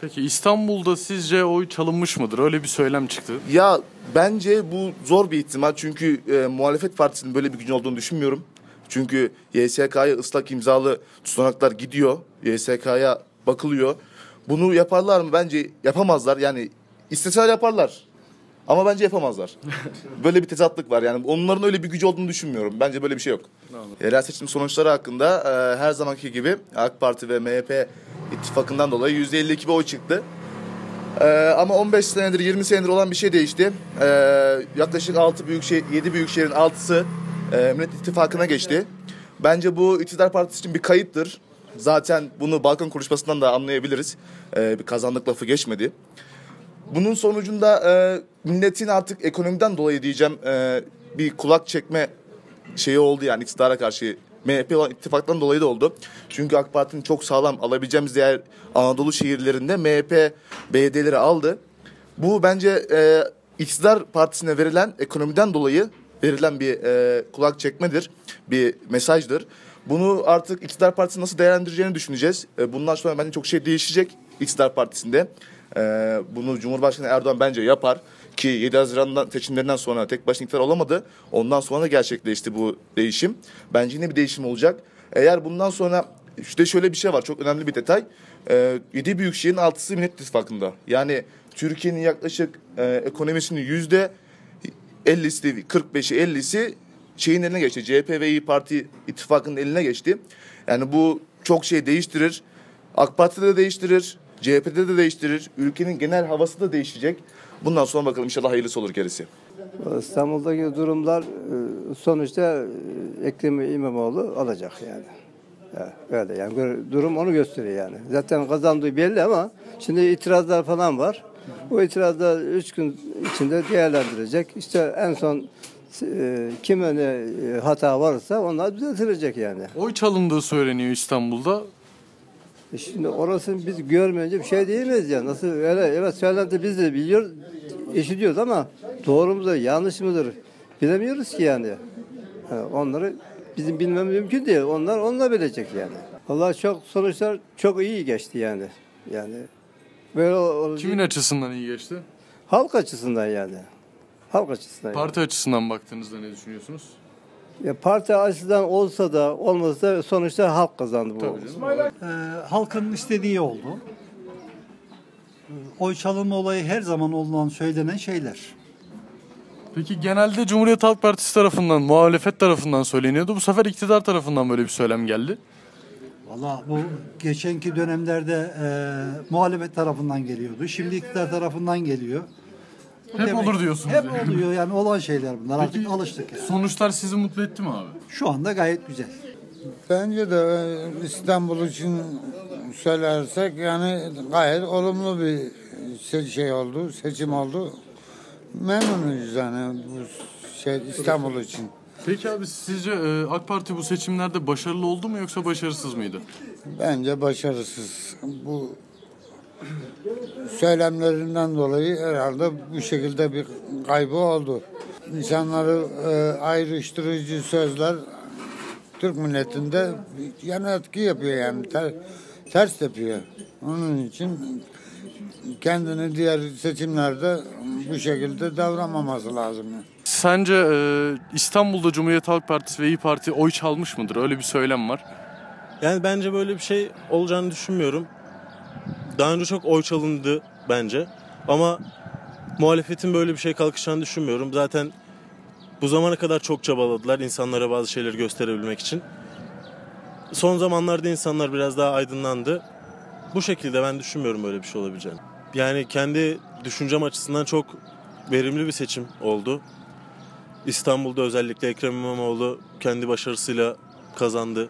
Peki İstanbul'da sizce oy çalınmış mıdır? Öyle bir söylem çıktı. Ya bence bu zor bir ihtimal çünkü e, muhalefet partisinin böyle bir gücün olduğunu düşünmüyorum. Çünkü YSK'ya ıslak imzalı tutanaklar gidiyor. YSK'ya bakılıyor. Bunu yaparlar mı? Bence yapamazlar. Yani isteseler yaparlar. Ama bence yapamazlar. böyle bir tezatlık var. Yani onların öyle bir gücü olduğunu düşünmüyorum. Bence böyle bir şey yok. Yerel seçim sonuçları hakkında e, her zamanki gibi AK Parti ve MHP ittifakından dolayı %52 bir oy çıktı. Ee, ama 15 senedir 20 senedir olan bir şey değişti. Ee, yaklaşık 6 büyük şehir, 7 büyük şehrin 6'sı e, Millet İttifakı'na geçti. Bence bu iktidar partisi için bir kayıptır. Zaten bunu Balkan konuşmasından da anlayabiliriz. Ee, bir kazandık lafı geçmedi. Bunun sonucunda e, milletin artık ekonomiden dolayı diyeceğim e, bir kulak çekme şeyi oldu yani iktidara karşı MHP olan ittifaktan dolayı da oldu. Çünkü AK Parti'nin çok sağlam alabileceğimiz diğer Anadolu şehirlerinde MHP belediyeleri aldı. Bu bence e, iktidar partisine verilen ekonomiden dolayı verilen bir e, kulak çekmedir, bir mesajdır. Bunu artık iktidar partisi nasıl değerlendireceğini düşüneceğiz. E, bundan sonra bence çok şey değişecek iktidar partisinde. E, bunu Cumhurbaşkanı Erdoğan bence yapar ki 7 Haziran'dan seçimlerinden sonra tek başına iktidar olamadı. Ondan sonra gerçekleşti bu değişim. Bence yine bir değişim olacak. Eğer bundan sonra işte şöyle bir şey var çok önemli bir detay. Ee, 7 büyük şehrin 6'sı Millet İttifakı'nda. Yani Türkiye'nin yaklaşık e, ekonomisinin yüzde 50'si 45'i 50'si şeyin eline geçti. CHP ve İyi Parti ittifakının eline geçti. Yani bu çok şey değiştirir. AK Parti'de de değiştirir. CHP'de de değiştirir. Ülkenin genel havası da değişecek. Bundan sonra bakalım inşallah hayırlısı olur gerisi. İstanbul'daki durumlar e, sonuçta e, Ekrem İmamoğlu alacak yani. Ya, Öyle yani durum onu gösteriyor yani. Zaten kazandığı belli ama şimdi itirazlar falan var. Bu itirazlar üç gün içinde değerlendirecek. İşte en son e, kime ne e, hata varsa onlar düzeltilecek yani. Oy çalındığı söyleniyor İstanbul'da. E Şimdi orasını biz görmeyince bir şey diyemeyiz ya. Nasıl öyle evet söylenti biz de biliyoruz, işitiyoruz ama doğru mudur, yanlış mıdır bilemiyoruz ki yani. Ha, onları bizim bilmemiz mümkün değil. Onlar onlar bilecek yani. Allah çok sonuçlar çok iyi geçti yani. Yani böyle Kimin açısından iyi geçti? halk açısından yani. Halk açısından. yani. Parti açısından baktığınızda ne düşünüyorsunuz? Ya parti açısından olsa da olmasa da sonuçta halk kazandı bu. Tabii canım. Ee, halkın istediği oldu. Ee, Oy çalınma olayı her zaman olunan söylenen şeyler. Peki genelde Cumhuriyet Halk Partisi tarafından, muhalefet tarafından söyleniyordu. Bu sefer iktidar tarafından böyle bir söylem geldi. Valla bu geçenki dönemlerde e, muhalefet tarafından geliyordu. Şimdi iktidar tarafından geliyor. Bu Hep demek- olur diyorsunuz Hep yani. oluyor yani olan şeyler bunlar. Peki, Artık alıştık yani. Sonuçlar sizi mutlu etti mi abi? Şu anda gayet güzel. Bence de e, İstanbul için söylersek yani gayet olumlu bir şey oldu, seçim oldu. Memnunuz yani bu şey İstanbul için. Peki abi sizce e, AK Parti bu seçimlerde başarılı oldu mu yoksa başarısız mıydı? Bence başarısız. Bu söylemlerinden dolayı herhalde bu şekilde bir kaybı oldu. İnsanları e, ayrıştırıcı sözler Türk milletinde yan etki yapıyor yani ter- ters yapıyor. Onun için kendini diğer seçimlerde bu şekilde davranmaması lazım. Sence e, İstanbul'da Cumhuriyet Halk Partisi ve İyi Parti oy çalmış mıdır? Öyle bir söylem var. Yani bence böyle bir şey olacağını düşünmüyorum. Daha önce çok oy çalındı bence. Ama muhalefetin böyle bir şey kalkışacağını düşünmüyorum. Zaten bu zamana kadar çok çabaladılar insanlara bazı şeyleri gösterebilmek için. Son zamanlarda insanlar biraz daha aydınlandı. Bu şekilde ben düşünmüyorum böyle bir şey olabileceğini. Yani kendi düşüncem açısından çok verimli bir seçim oldu. İstanbul'da özellikle Ekrem İmamoğlu kendi başarısıyla kazandı.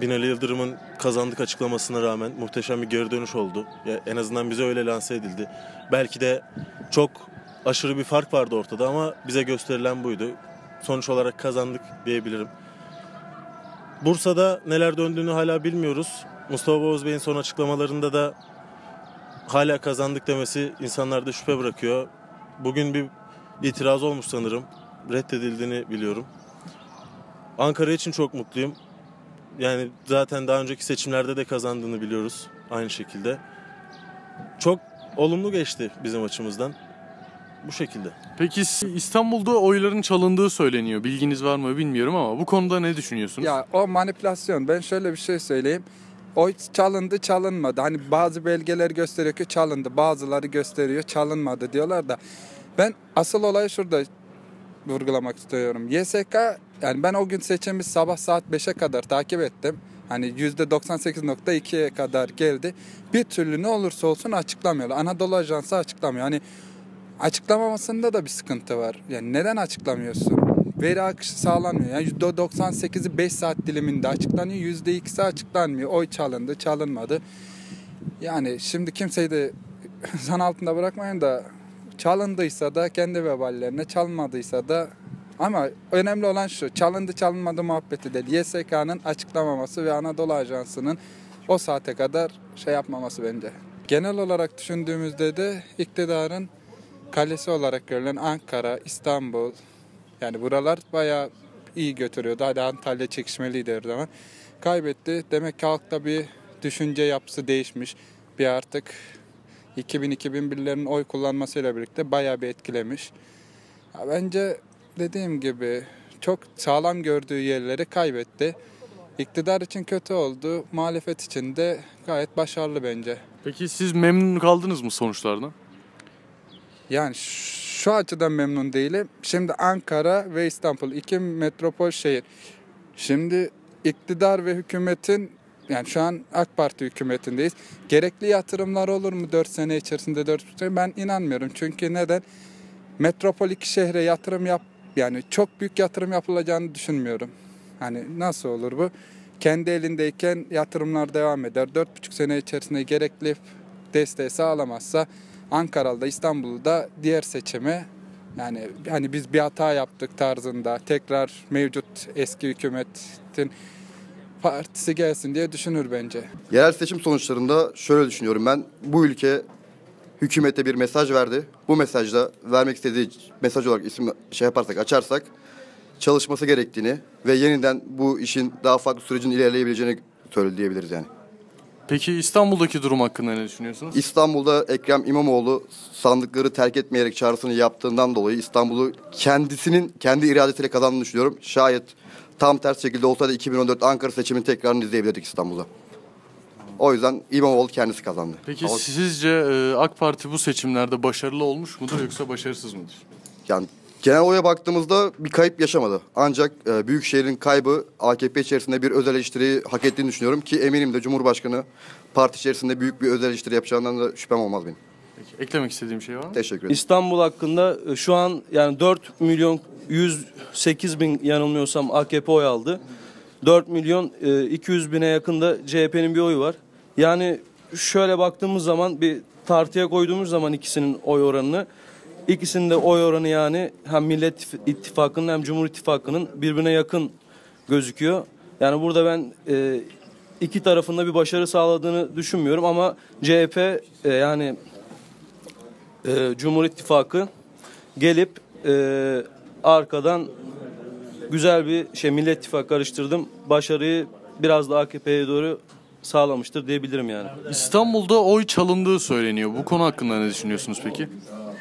Binali Yıldırım'ın kazandık açıklamasına rağmen muhteşem bir geri dönüş oldu. Ya en azından bize öyle lanse edildi. Belki de çok aşırı bir fark vardı ortada ama bize gösterilen buydu. Sonuç olarak kazandık diyebilirim. Bursa'da neler döndüğünü hala bilmiyoruz. Mustafa Boğaz Bey'in son açıklamalarında da hala kazandık demesi insanlarda şüphe bırakıyor. Bugün bir itiraz olmuş sanırım. Reddedildiğini biliyorum. Ankara için çok mutluyum. Yani zaten daha önceki seçimlerde de kazandığını biliyoruz aynı şekilde. çok olumlu geçti bizim açımızdan. Bu şekilde. Peki İstanbul'da oyların çalındığı söyleniyor. Bilginiz var mı bilmiyorum ama bu konuda ne düşünüyorsunuz? Ya o manipülasyon. Ben şöyle bir şey söyleyeyim. Oy çalındı çalınmadı. Hani bazı belgeler gösteriyor ki çalındı. Bazıları gösteriyor çalınmadı diyorlar da. Ben asıl olayı şurada vurgulamak istiyorum. YSK yani ben o gün seçimi sabah saat 5'e kadar takip ettim. Hani %98.2'ye kadar geldi. Bir türlü ne olursa olsun açıklamıyorlar. Anadolu Ajansı açıklamıyor. Hani açıklamamasında da bir sıkıntı var. Yani neden açıklamıyorsun? Veri akışı sağlanmıyor. Yani %98'i 5 saat diliminde açıklanıyor. %2'si açıklanmıyor. Oy çalındı, çalınmadı. Yani şimdi kimseyi de zan altında bırakmayın da çalındıysa da kendi veballerine, çalmadıysa da ama önemli olan şu, çalındı çalınmadı muhabbeti değil. YSK'nın açıklamaması ve Anadolu Ajansı'nın o saate kadar şey yapmaması bence. Genel olarak düşündüğümüzde de iktidarın kalesi olarak görülen Ankara, İstanbul, yani buralar bayağı iyi götürüyordu. Hadi Antalya çekişmeliydi her zaman. Kaybetti. Demek ki halkta bir düşünce yapısı değişmiş. Bir artık 2000-2001'lerin oy kullanmasıyla birlikte bayağı bir etkilemiş. Ya bence dediğim gibi çok sağlam gördüğü yerleri kaybetti. İktidar için kötü oldu. Muhalefet için de gayet başarılı bence. Peki siz memnun kaldınız mı sonuçlardan? Yani şu açıdan memnun değilim. Şimdi Ankara ve İstanbul iki metropol şehir. Şimdi iktidar ve hükümetin yani şu an AK Parti hükümetindeyiz. Gerekli yatırımlar olur mu 4 sene içerisinde 4 sene? Ben inanmıyorum. Çünkü neden? Metropol iki şehre yatırım yap yani çok büyük yatırım yapılacağını düşünmüyorum. Hani nasıl olur bu? Kendi elindeyken yatırımlar devam eder. 4,5 sene içerisinde gerekli desteği sağlamazsa Ankara'da, İstanbul'da diğer seçimi yani hani biz bir hata yaptık tarzında tekrar mevcut eski hükümetin partisi gelsin diye düşünür bence. Yerel seçim sonuçlarında şöyle düşünüyorum ben. Bu ülke hükümete bir mesaj verdi. Bu mesajda vermek istediği mesaj olarak isim şey yaparsak açarsak çalışması gerektiğini ve yeniden bu işin daha farklı sürecin ilerleyebileceğini söyledi diyebiliriz yani. Peki İstanbul'daki durum hakkında ne düşünüyorsunuz? İstanbul'da Ekrem İmamoğlu sandıkları terk etmeyerek çağrısını yaptığından dolayı İstanbul'u kendisinin kendi iradesiyle kazandığını düşünüyorum. Şayet tam ters şekilde olsaydı 2014 Ankara seçimini tekrarını izleyebilirdik İstanbul'da. O yüzden İmamoğlu kendisi kazandı. Peki Ama sizce e, AK Parti bu seçimlerde başarılı olmuş mudur yoksa başarısız mıdır? yani genel oya baktığımızda bir kayıp yaşamadı. Ancak e, Büyükşehir'in kaybı AKP içerisinde bir öz eleştiriyi hak ettiğini düşünüyorum ki eminim de Cumhurbaşkanı parti içerisinde büyük bir öz eleştiri yapacağından da şüphem olmaz benim. Peki, eklemek istediğim şey var mı? Teşekkür ederim. İstanbul hakkında e, şu an yani 4 milyon 108 bin yanılmıyorsam AKP oy aldı. 4 milyon e, 200 bine yakında CHP'nin bir oyu var. Yani şöyle baktığımız zaman bir tartıya koyduğumuz zaman ikisinin oy oranını ikisinin de oy oranı yani hem Millet İttifakı'nın hem Cumhur İttifakı'nın birbirine yakın gözüküyor. Yani burada ben e, iki tarafında bir başarı sağladığını düşünmüyorum ama CHP e, yani e, Cumhur İttifakı gelip e, arkadan güzel bir şey Millet İttifakı karıştırdım. Başarıyı biraz da AKP'ye doğru sağlamıştır diyebilirim yani. İstanbul'da oy çalındığı söyleniyor. Bu konu hakkında ne düşünüyorsunuz peki?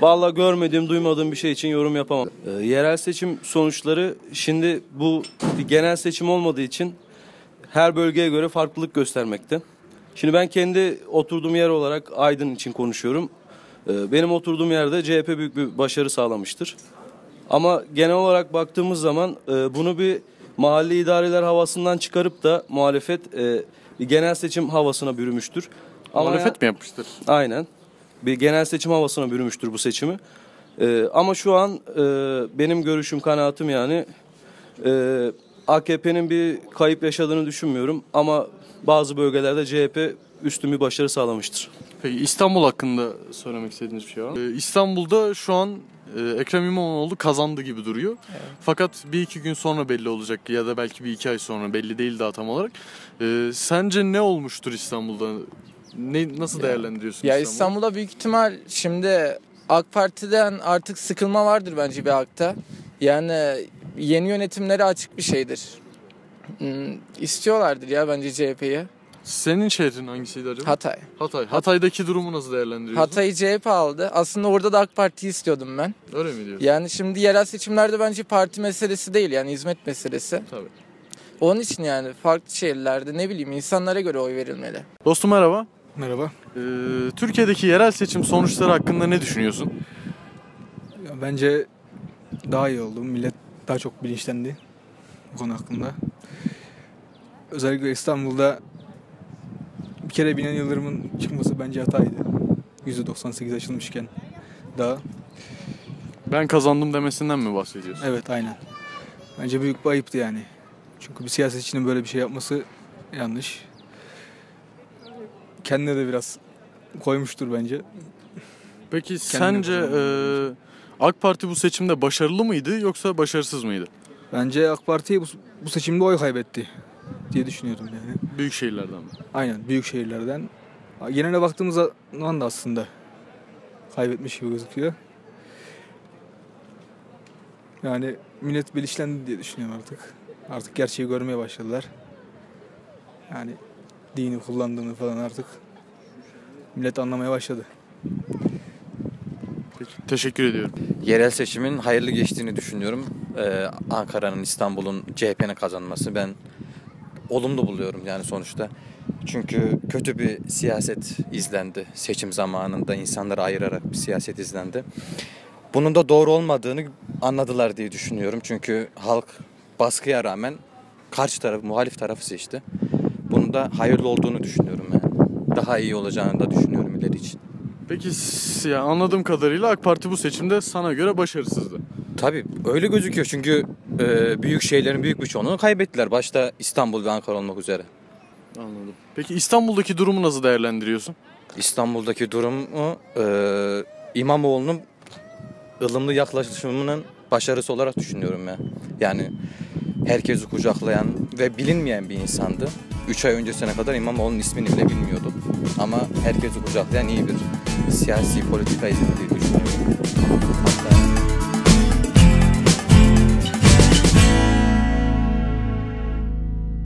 Vallahi görmediğim, duymadığım bir şey için yorum yapamam. Ee, yerel seçim sonuçları şimdi bu genel seçim olmadığı için her bölgeye göre farklılık göstermekte. Şimdi ben kendi oturduğum yer olarak Aydın için konuşuyorum. Ee, benim oturduğum yerde CHP büyük bir başarı sağlamıştır. Ama genel olarak baktığımız zaman e, bunu bir mahalli idareler havasından çıkarıp da muhalefet e, genel seçim havasına bürümüştür. Ama ya- Muhalefet mi yapmıştır? Aynen. Bir genel seçim havasına bürümüştür bu seçimi. Ee, ama şu an e, benim görüşüm, kanaatim yani e, AKP'nin bir kayıp yaşadığını düşünmüyorum. Ama bazı bölgelerde CHP üstün bir başarı sağlamıştır. Peki İstanbul hakkında söylemek istediğiniz bir şey var mı? Ee, İstanbul'da şu an e, Ekrem İmamoğlu kazandı gibi duruyor. Fakat bir iki gün sonra belli olacak ya da belki bir iki ay sonra belli değil daha tam olarak. Ee, sence ne olmuştur İstanbul'da? Ne nasıl değerlendiriyorsun Ya İstanbul'u? İstanbul'da büyük ihtimal şimdi AK Parti'den artık sıkılma vardır bence bir akta. Yani yeni yönetimlere açık bir şeydir. Hmm, istiyorlardır ya bence CHP'yi. Senin şehrin hangisiydi acaba? Hatay. Hatay. Hatay'daki durumu nasıl değerlendiriyorsun? Hatay'ı CHP aldı. Aslında orada da AK Parti istiyordum ben. Öyle mi diyorsun? Yani şimdi yerel seçimlerde bence parti meselesi değil yani hizmet meselesi. Tabii. Onun için yani farklı şehirlerde ne bileyim insanlara göre oy verilmeli. Dostum merhaba. Merhaba. Ee, Türkiye'deki yerel seçim sonuçları hakkında ne düşünüyorsun? Ya Bence daha iyi oldu. Millet daha çok bilinçlendi bu konu hakkında. Özellikle İstanbul'da bir kere Binen Yıldırım'ın çıkması bence hataydı. %98 açılmışken daha. Ben kazandım demesinden mi bahsediyorsun? Evet aynen. Bence büyük bir ayıptı yani. Çünkü bir siyasetçinin böyle bir şey yapması yanlış. Kendine de biraz koymuştur bence. Peki sence e, AK Parti bu seçimde başarılı mıydı yoksa başarısız mıydı? Bence AK Parti bu, bu seçimde oy kaybetti diye düşünüyorum yani. Büyük şehirlerden mi? Aynen büyük şehirlerden. Genele baktığımız zaman da aslında kaybetmiş gibi gözüküyor. Yani millet bilinçlendi diye düşünüyorum artık. Artık gerçeği görmeye başladılar. Yani dini kullandığını falan artık millet anlamaya başladı. Peki, teşekkür ediyorum. Yerel seçimin hayırlı geçtiğini düşünüyorum. Ee, Ankara'nın, İstanbul'un CHP'nin kazanması ben olumlu buluyorum yani sonuçta. Çünkü kötü bir siyaset izlendi. Seçim zamanında insanları ayırarak bir siyaset izlendi. Bunun da doğru olmadığını anladılar diye düşünüyorum. Çünkü halk baskıya rağmen karşı taraf, muhalif tarafı seçti. Bunun da hayırlı olduğunu düşünüyorum yani. Daha iyi olacağını da düşünüyorum ileri için. Peki ya anladığım kadarıyla AK Parti bu seçimde sana göre başarısızdı. Tabii öyle gözüküyor çünkü e, büyük şehirlerin büyük bir çoğunluğunu kaybettiler. Başta İstanbul ve Ankara olmak üzere. Anladım. Peki İstanbul'daki durumu nasıl değerlendiriyorsun? İstanbul'daki durumu e, İmamoğlu'nun ılımlı yaklaşımının başarısı olarak düşünüyorum ya. Yani herkesi kucaklayan ve bilinmeyen bir insandı. 3 ay öncesine kadar İmamoğlu'nun ismini bile bilmiyordum. Ama herkesi kucaklayan iyi bir siyasi politika izlediği.